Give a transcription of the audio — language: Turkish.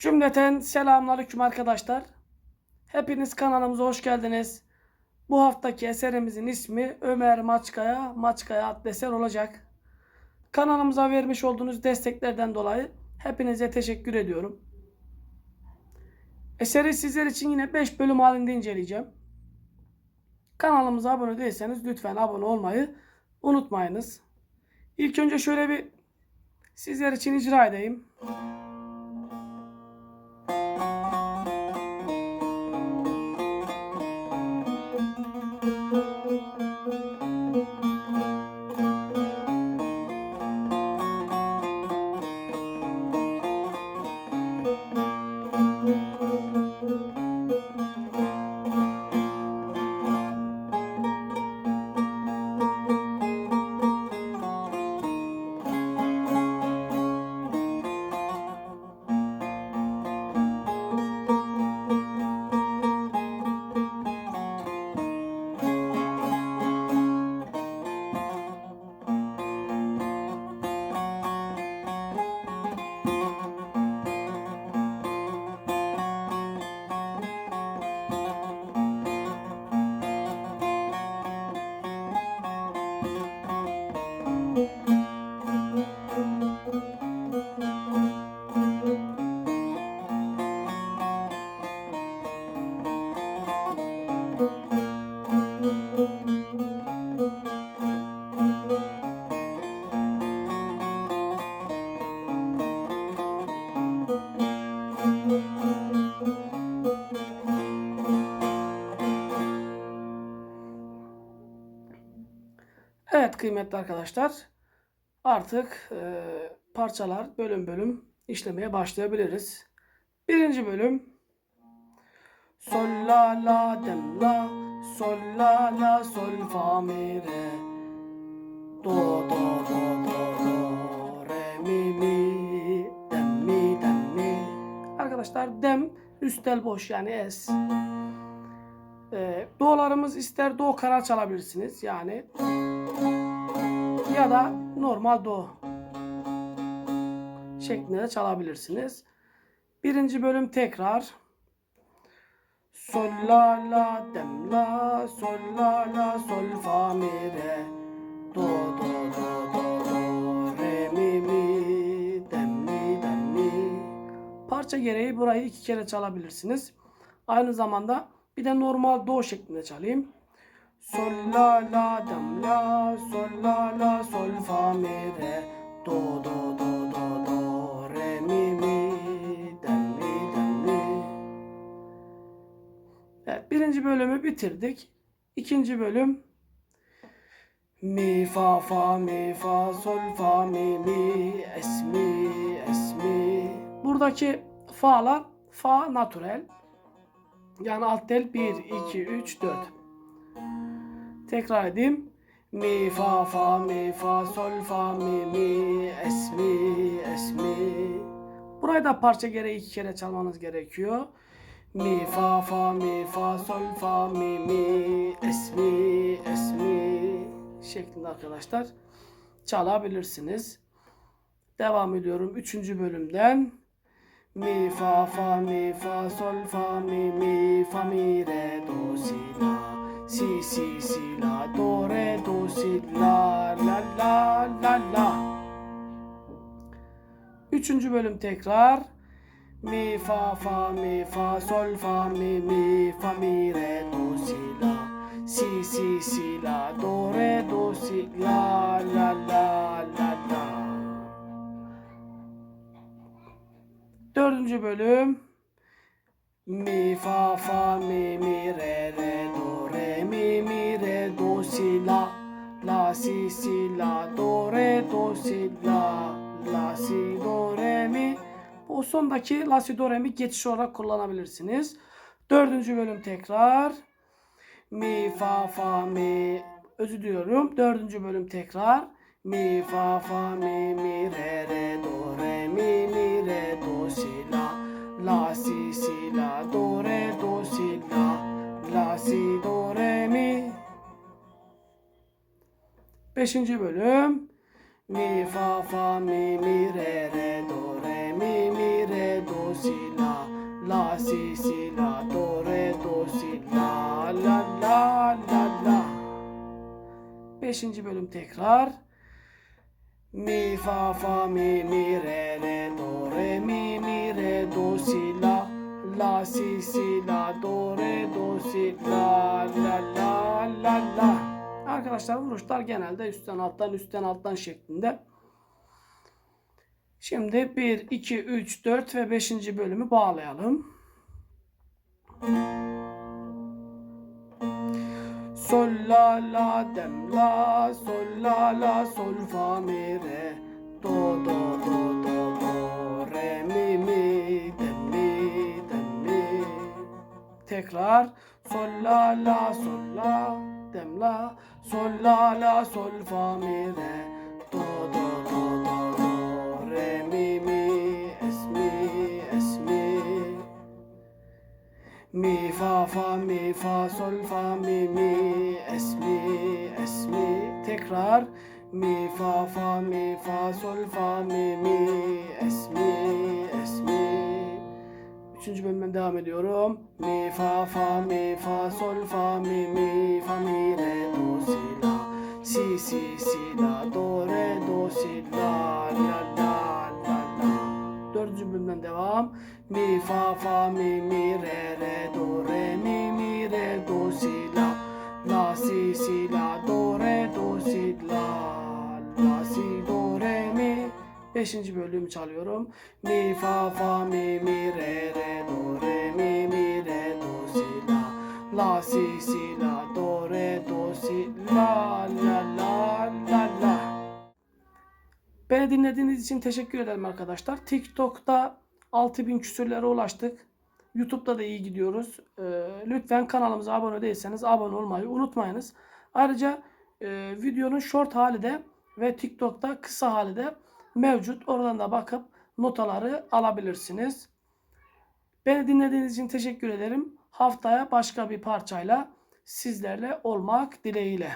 Cümleten selamünaleyküm arkadaşlar. Hepiniz kanalımıza hoş geldiniz. Bu haftaki eserimizin ismi Ömer Maçkaya, Maçkaya adlı eser olacak. Kanalımıza vermiş olduğunuz desteklerden dolayı hepinize teşekkür ediyorum. Eseri sizler için yine 5 bölüm halinde inceleyeceğim. Kanalımıza abone değilseniz lütfen abone olmayı unutmayınız. İlk önce şöyle bir sizler için icra edeyim. Evet kıymetli arkadaşlar. Artık e, parçalar bölüm bölüm işlemeye başlayabiliriz. Birinci bölüm Sol la la dem la Sol la la sol fa mi re Do do do do do re mi mi dem mi dem mi Arkadaşlar dem üstel boş yani es. E, do'larımız ister do karar çalabilirsiniz yani ya da normal do şeklinde de çalabilirsiniz. Birinci bölüm tekrar. Sol la la dem la sol la la sol fa mi re do do do do do re mi mi dem mi dem mi. Parça gereği burayı iki kere çalabilirsiniz. Aynı zamanda bir de normal do şeklinde çalayım. Sol la la dem la sol la la sol fa mi re do do do do do re mi mi dem mi dem mi. Evet, birinci bölümü bitirdik. İkinci bölüm mi fa fa mi fa sol fa mi mi es mi es mi. Buradaki fa'lar fa natürel. Yani alt tel 1 2 3 4. Tekrar edeyim. Mi fa fa mi fa sol fa mi mi es mi es mi. Burayı da parça gereği iki kere çalmanız gerekiyor. Mi fa fa mi fa sol fa mi mi es mi es mi şeklinde arkadaşlar çalabilirsiniz. Devam ediyorum. Üçüncü bölümden. Mi fa fa mi fa sol fa mi mi fa mi re do si la si si si la do re do si la la la la la. Üçüncü bölüm tekrar. Mi fa fa mi fa sol fa mi mi fa mi re do si la si si si la do re do si la la la la la. Dördüncü bölüm. Mi fa fa mi mi re re do mi mi re do si la la si si la do re do si la la si do re mi. Bu sondaki la si do re mi geçiş olarak kullanabilirsiniz. Dördüncü bölüm tekrar. Mi fa fa mi özür diliyorum. Dördüncü bölüm tekrar. Mi fa fa mi mi re re do re mi mi re do si la la si si la do re do si la la si do re mi. Beşinci bölüm. Mi fa fa mi mi re re do re mi mi re do si la la si si la do re do si la la la la la. Beşinci bölüm tekrar. Mi fa fa mi mi re re do re mi mi re do si la si si la do re do si la la la la la. Arkadaşlar vuruşlar genelde üstten alttan üstten alttan şeklinde. Şimdi 1, 2, 3, 4 ve 5. bölümü bağlayalım. Sol la la dem la sol la la sol fa mi re do do do tekrar. Sol la la sol la dem la. Sol la la sol fa mi re. Do do do do do re mi mi es mi es mi. Mi fa fa mi fa sol fa mi mi es mi es mi. Tekrar. Mi fa fa mi fa sol fa mi mi es mi es mi Üçüncü bölümden devam ediyorum. Mi fa fa mi fa sol fa mi mi fa mi re do si la si si si la do re do si la la la la la Dördüncü bölümden devam. Mi fa fa mi mi re re do re mi mi re do si la la si si la do re do si la Beşinci bölümü çalıyorum. Mi fa fa mi mi re re do re mi mi re do si la la si si la do re do si la la la la la Beni dinlediğiniz için teşekkür ederim arkadaşlar. TikTok'ta 6000 küsürlere ulaştık. YouTube'da da iyi gidiyoruz. Ee, lütfen kanalımıza abone değilseniz abone olmayı unutmayınız. Ayrıca e, videonun short hali de ve TikTok'ta kısa hali de mevcut. Oradan da bakıp notaları alabilirsiniz. Beni dinlediğiniz için teşekkür ederim. Haftaya başka bir parçayla sizlerle olmak dileğiyle.